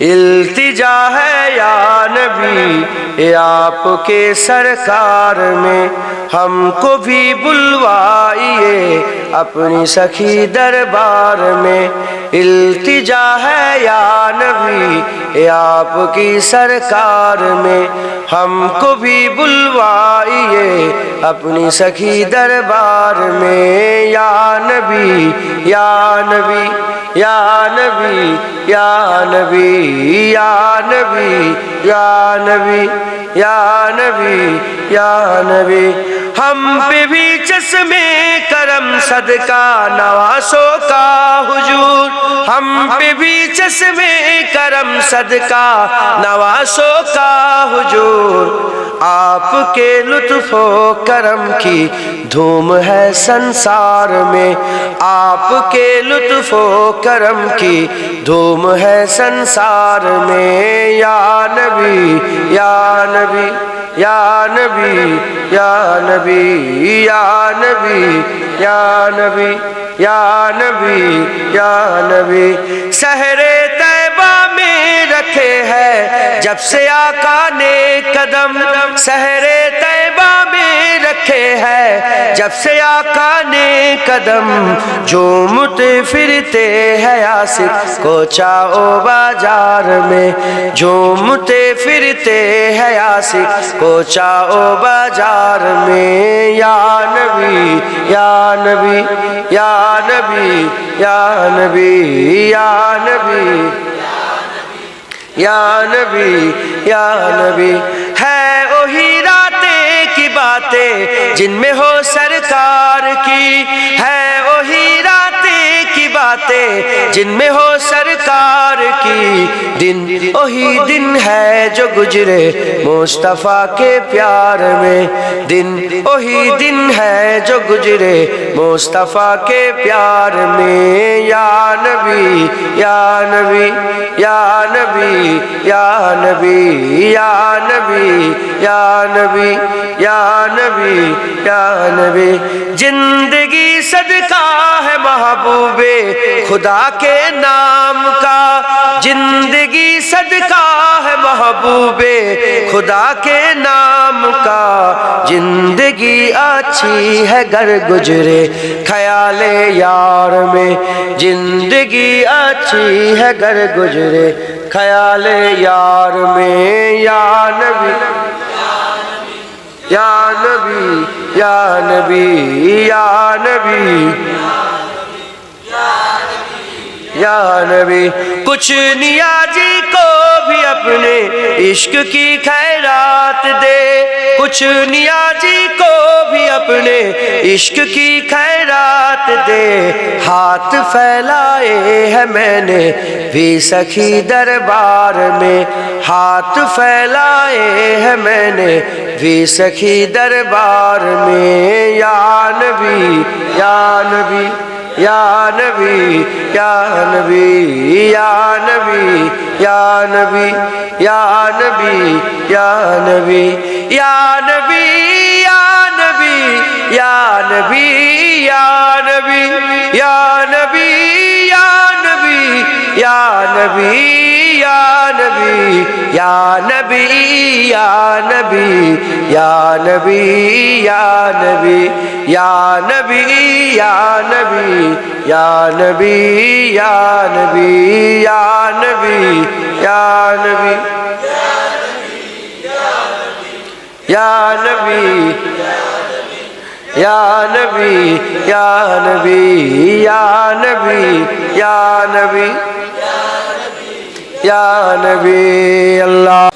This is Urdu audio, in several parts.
التجا ہے یا نبی، اے آپ کے سرکار میں ہم کو بھی بلوائیے اپنی سخی دربار میں۔ التجا ہے یا نبی، اے آپ کی سرکار میں ہم کو بھی بلوائیے اپنی سخی دربار میں، یا نبی یا نبی یا نبی یا نبی یا نبی یا نبی یا نبی یا نبی۔ ہم پہ بھی چشمے کرم صدقہ نواسوں کا حجور ہم پہ بھی چشمے کرم صدقہ نواسوں کا حجور آپ کے لطف و کرم کی دھوم ہے سنسار میں۔ آپ کے لطف و کرم کی دھوم ہے سنسار میں۔ یا نبی یا نبی۔ یا نبی یا نبی یا نبی یا نبی یا نبی یا نبی۔ سہرے طیبہ میں رکھے ہے جب سے آقا نے قدم سہرے طیبہ میں رکھے ہے، جب سے آقا نے قدم جھومتے پھرتے ہے آصف کو چاہو بازار میں، جھومتے پھرتے ہے آصف کو چاہو بازار میں۔ یا نبی یا نبی یا نبی یا نبی یا نبی۔ یا نبی یا نبی، ہے وہی راتیں کی باتیں جن میں ہو سرکار کی۔ ہے وہی راتیں کی باتیں جن میں ہو سرکار کی دن وہی دن ہے جو گزرے مصطفیٰ کے پیار میں دن۔ وہی دن ہے جو گزرے مصطفیٰ کے پیار میں۔ یا نبی یا نبی یا نبی یا نبی یا نبی یا نبی یا نبی یا نبی۔ زندگی صدقہ ہے محبوب خدا کے نام کا۔ زندگی صدقہ ہے محبوب خدا کے نام کا۔ زندگی اچھی ہے گر گزرے۔ خیال یار میں۔ زندگی اچھی ہے گر گزرے۔ خیال یار میں۔ یا نبی۔ یا نبی۔ یا نبی۔ یا نبی۔ یا نبی، کچھ نیازی کو بھی اپنے عشق کی خیرات دے۔ کچھ نیازی کو بھی اپنے عشق کی خیرات دے۔ ہاتھ پھیلائے ہے میں نے بھی سخی دربار میں۔ ہاتھ پھیلائے ہے میں نے بھی سخی دربار میں۔ یا نبی یا نبی۔ یا نبی یا نبی یا نبی یا نبی یا نبی یا نبی یا نبی یا نبی یا نبی یا نبی یا نبی یا نبی یا نبی یا نبی یا نبی یا نبی یا نبی یا نبی یا نبی یا نبی یا نبی یا نبی یا نبی یا نبی یا نبی یا نبی یا نبی یا نبی یا نبی اللہ اللہ اللہ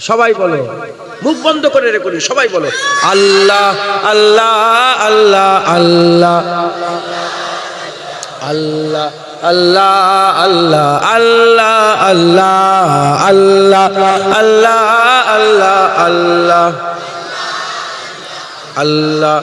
সবাই বলো। মুখ বন্ধ করে রে করি সবাই বলো। আল্লাহ আল্লাহ আল্লাহ আল্লাহ আল্লাহ। আল্লাহ আল্লাহ আল্লাহ আল্লাহ আল্লাহ আল্লাহ আল্লাহ আল্লাহ। আল্লাহ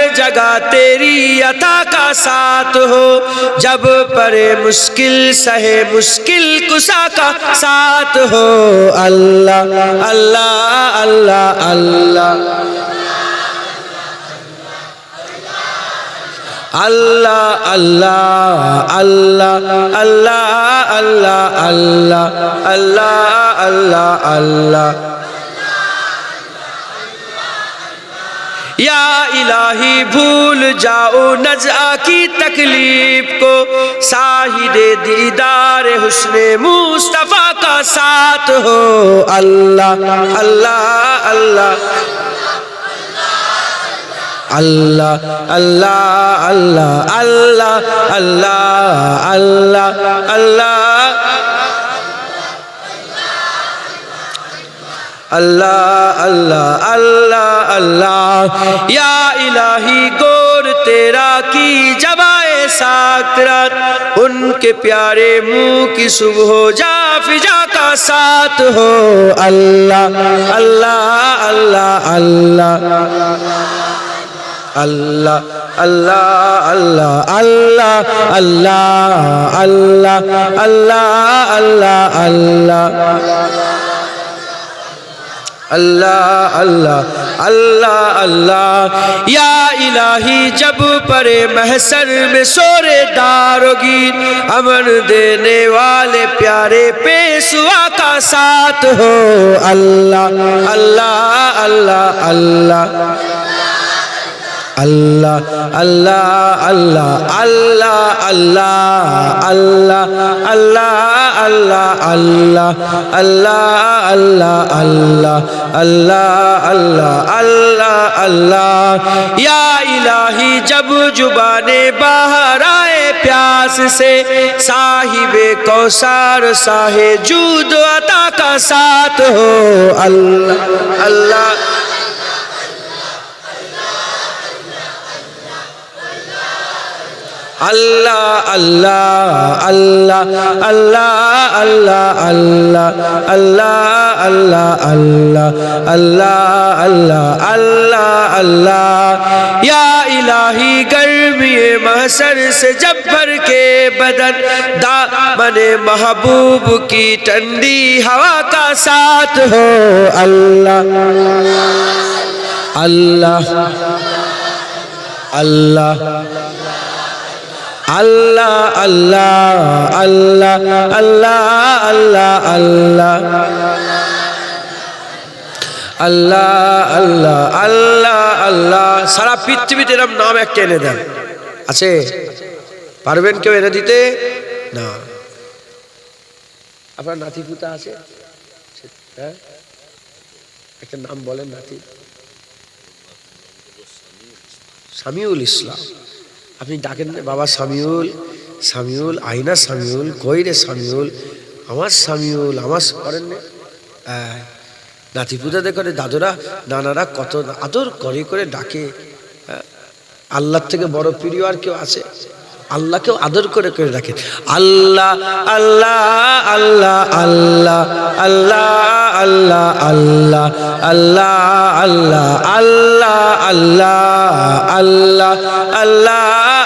جگہ تیری عطا کا ساتھ ہو جب پرے مشکل سہے مشکل کسا کا ساتھ ہو اللہ اللہ اللہ اللہ اللہ اللہ اللہ اللہ اللہ اللہ اللہ اللہ اللہ یا الہی بھول جاؤ نزا کی تکلیف کو ساحد دیدار حسن مصطفیٰ کا ساتھ ہو اللہ اللہ اللہ আল্লাহ আল্লাহ আল্লাহ আল্লাহ আল্লাহ আল্লাহ আল্লাহ اللہ اللہ اللہ اللہ یا الہی گور تیرا کی جبائے ساکرت ان کے پیارے منہ کی صبح جا فجا کا ساتھ ہو اللہ اللہ اللہ اللہ اللہ اللہ اللہ اللہ اللہ اللہ اللہ اللہ اللہ اللہ اللہ اللہ اللہ یا الہی جب پرے محسر میں سورے دار گیر امن دینے والے پیارے پیسوا کا ساتھ ہو اللہ اللہ اللہ اللہ اللہ اللہ اللہ اللہ اللہ اللہ اللہ اللہ اللہ اللہ اللہ اللہ اللہ اللہ اللہ اللہ یا الہی جب جبان باہر آئے پیاس سے صاحب کوثر ساہ جود عطا کا ساتھ ہو اللہ اللہ اللہ اللہ اللہ اللہ اللہ اللہ اللہ اللہ اللہ اللہ اللہ اللہ اللہ یا الہی گرمی محسر سے جب بھر کے بدن دامن محبوب کی ٹھنڈی ہوا کا ساتھ ہو اللہ আল্লাহ আল্লাহ আল্লাহ আল্লাহ আল্লাহ আল্লাহ। আল্লাহ আল্লাহ আল্লাহ আল্লাহ। সারা পৃথিবীতে এরম নাম একটা এনে দেন। আছে? পারবেন কেউ এনে দিতে? না। আপনার নাতি পুতা আছে? হ্যাঁ? একটা নাম বলেন নাতি। সামিউল ইসলাম। আপনি ডাকেন বাবা সামিউল সামিউল আইনা সামিউল কই রে সামিউল আমার সামিউল আমার করেন হ্যাঁ নাতি পুতাদের করে দাদুরা নানারা কত আদর করে করে ডাকে হ্যাঁ, আল্লাহর থেকে বড় প্রিয় আর কেউ আছে আল্লাহকেও আদর করে করে ডাকে আল্লাহ আল্লাহ আল্লাহ আল্লাহ আল্লাহ আল্লাহ আল্লাহ আল্লাহ আল্লাহ আল্লাহ আল্লাহ আল্লাহ আল্লাহ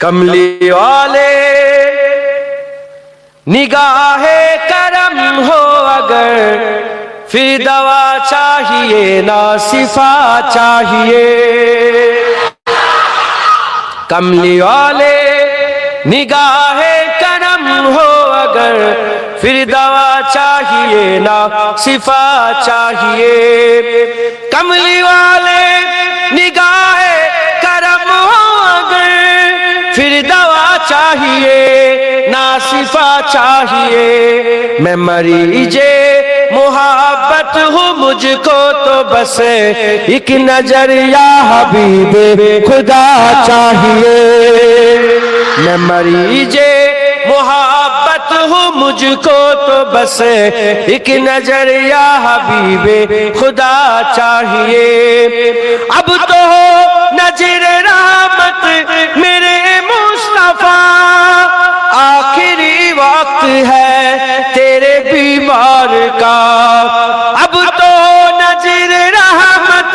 کملی والے نگاہ کرم ہو اگر، پھر دوا چاہیے، نا صفا چاہیے۔ کملی والے نگاہ کرم ہو اگر، پھر دوا چاہیے، نا صفا چاہیے۔ کملی والے نگاہ چاہیے۔ میں مریجے محبت ہوں مجھ کو تو بس ایک نظر یا حبیب خدا چاہیے۔ میں مریجے محبت ہوں مجھ کو تو بس ایک نظر یا حبیب خدا چاہیے۔ اب تو نظر رحمت میرے مصطفیٰ وقت ہے تیرے بیمار کا۔ اب تو نظر رحمت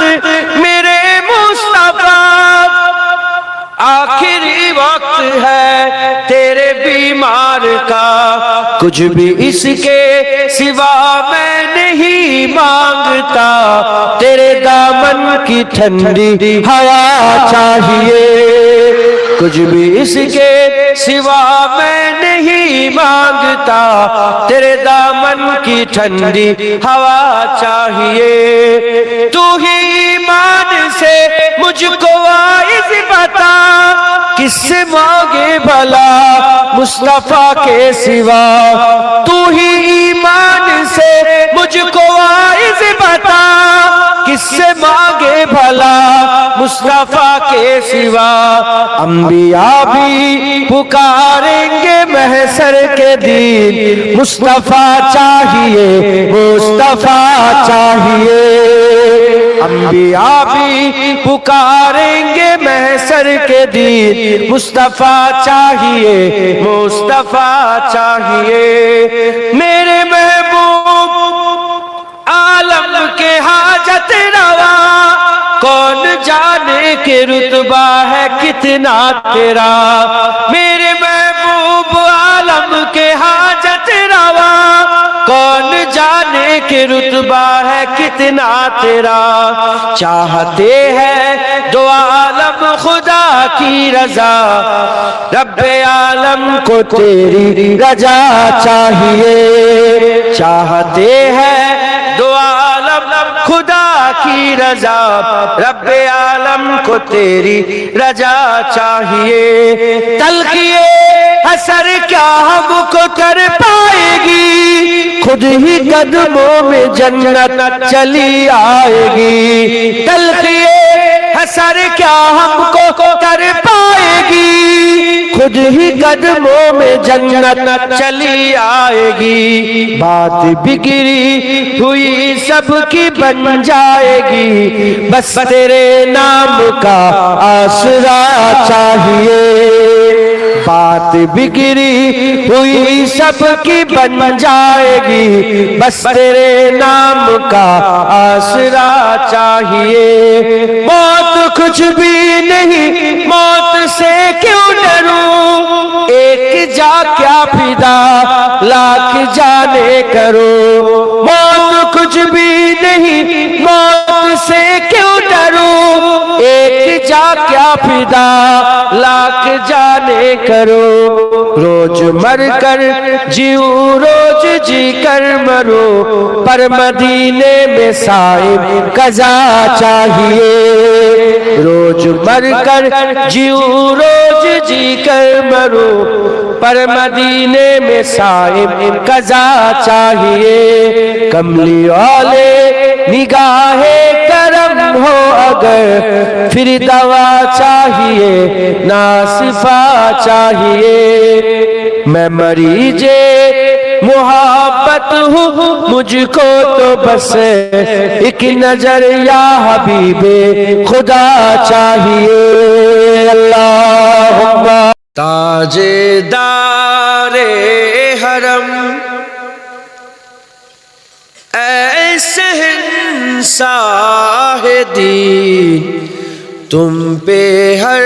میرے مصطفیٰ۔ آخری وقت ہے تیرے بیمار کا۔ کچھ بھی اس کے سوا میں نہیں مانگتا، تیرے دامن کی ٹھنڈی ہوا چاہیے۔ کچھ بھی اس کے سوا میں نہیں مانگتا، تیرے دامن کی ٹھنڈی ہوا چاہیے۔ تو ہی ایمان سے مجھ کو وائز بتا کس سے مانگے بھلا مصطفیٰ کے سوا؟ تو ہی ایمان سے مجھ کو وائز بتا، کس سے مانگے بھلا مصطفیٰ کے سوا؟ انبیاء بھی پکاریں گے محسر کے دین، مصطفیٰ چاہیے مصطفیٰ چاہیے۔ انبیاء بھی پکاریں گے محسر کے دین مصطفیٰ چاہیے مصطفیٰ چاہیے۔ میرے محبوب، عالم کے حاجت روا، کون جانے کے رتبہ ہے کتنا تیرا؟ میرے محبوب، عالم کے حاجت روا جانے کے رتبہ ہے کتنا تیرا چاہتے ہیں دو عالم خدا کی رضا رب عالم کو تیری رجا چاہیے چاہتے ہیں دو عالم خدا کی رضا رب عالم کو تیری رجا چاہیے تلقیے اثر کیا ہم کو کر پائے گی خود ہی قدموں میں جنت چلی آئے گی۔ تلقیے اثر کیا ہم کو کر پائے گی؟ خود ہی قدموں میں جنت چلی آئے گی۔ بات بگڑی ہوئی سب کی بن جائے گی۔ بس تیرے نام کا آسرا چاہیے۔ بات بگڑی ہوئی سب کی بن جائے گی۔ بس تیرے نام کا آسرا چاہیے۔ موت کچھ بھی نہیں، موت سے کیوں ڈروں؟ ایک جا کیا فدا، لاکھ جانے کرو موت کچھ بھی نہیں، موت سے کیوں ایک جا کیا پھدا لاکھ جانے کرو۔ روز مر کر جیوں روز جی کر مرو۔ پر مدینے میں صاحب قضا چاہیے۔ روز مر کر جیوں روز جی کر مرو۔ پر مدینے میں صاحب قضا چاہیے۔ کملی والے نگاہ کرم ہو اگر، پھر دوا چاہیے ناصفہ چاہیے۔ میں مریجے محبت ہوں مجھ کو تو بس ایک نظر یا حبیب خدا چاہیے۔ اللہ تاج دار حرم۔ اے شہنشاہ دین۔ تم پہ ہر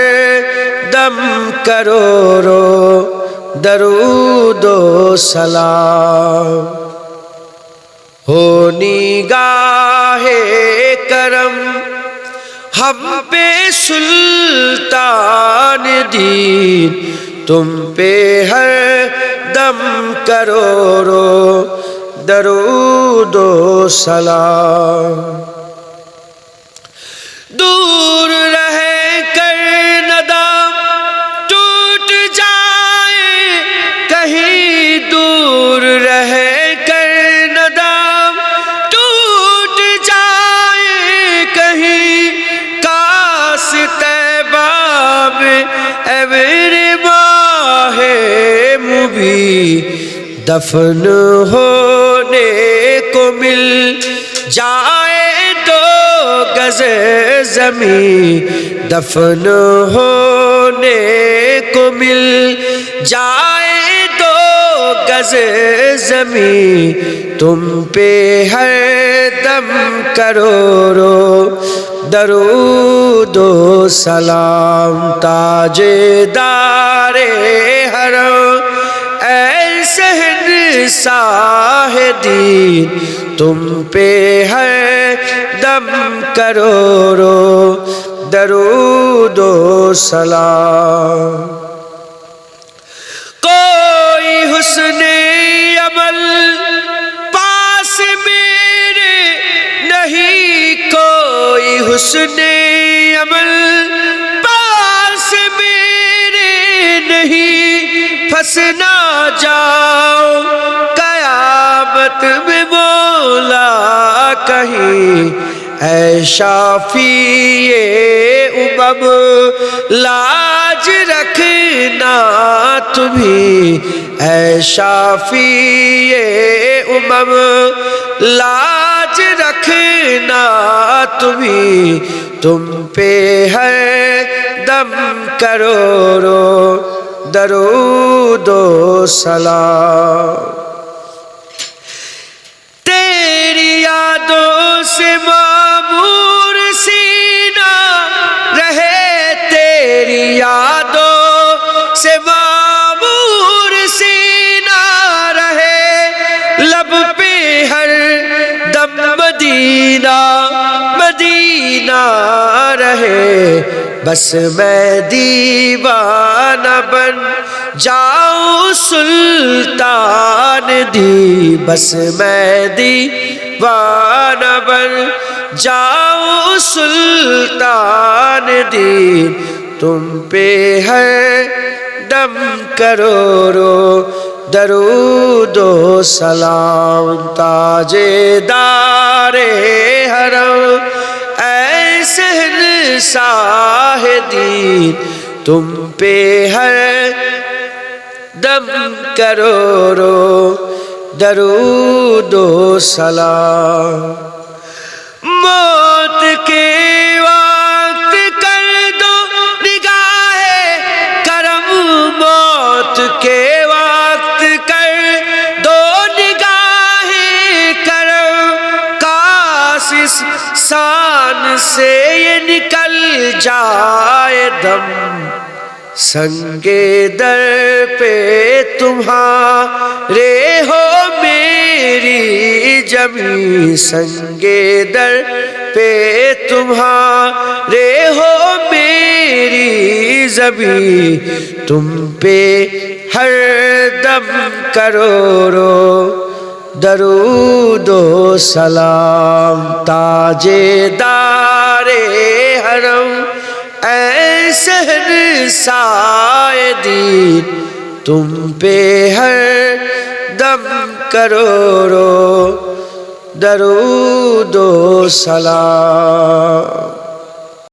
دم کرو رو، درود و سلام۔ ہو نگاہ کرم، ہم پہ سلطان دین۔ تم پہ ہر دم کرو رو، درود و سلام۔ دور رہ کر ندام ٹوٹ جائے، کہیں دور رہ کر ندام ٹوٹ جائے، کہیں کاس تیباب، ایور ماہ مبی، دفن ہونے کو مل جائے۔ زمین دفن ہونے کو مل جائے دو گز زمین تم پہ ہر دم کرو رو درود و سلام تاج دار حرم تم پہ ہے دم کرو رو، درود و سلام۔ کوئی حسن عمل پاس میرے نہیں، کوئی حسن عمل پاس میرے نہیں۔ پھنس نہ جاؤ، قیامت میں مولا کہیں اے شافی امم لاج رکھنا تمہیں اے شافی امم لاج رکھنا تمہیں تم پہ ہے دم کرو رو درود و سلام یادوں سے معمور سینہ رہے تیری یادوں سے معمور سینہ رہے لب پہ ہر دم مدینہ مدینہ رہے بس میں دیوانہ بن جاؤں سلطان دی، بس میں دیوانہ بن۔ جاؤں سلطان دی، تم پہ ہے دم کرو رو۔ درود و سلام تاج دار حرم۔ اے سہن ساہ دین تم پہ ہے دم کرو، رو، درود و سلام۔ موت کے وقت کر دو نگاہ کرم۔ موت کے وقت کر دو نگاہ کرم۔ کاس اس سان سے یہ نکل جائے دم۔ سنگے در پہ تمہارے ہو میری جمی سنگے در پہ تمہارے ہو میری زبی تم پہ ہر دم کرو رو درود و سلام تاج دار حرم اے سہن سائے دین تم پہ ہر دم کرو رو درود و سلام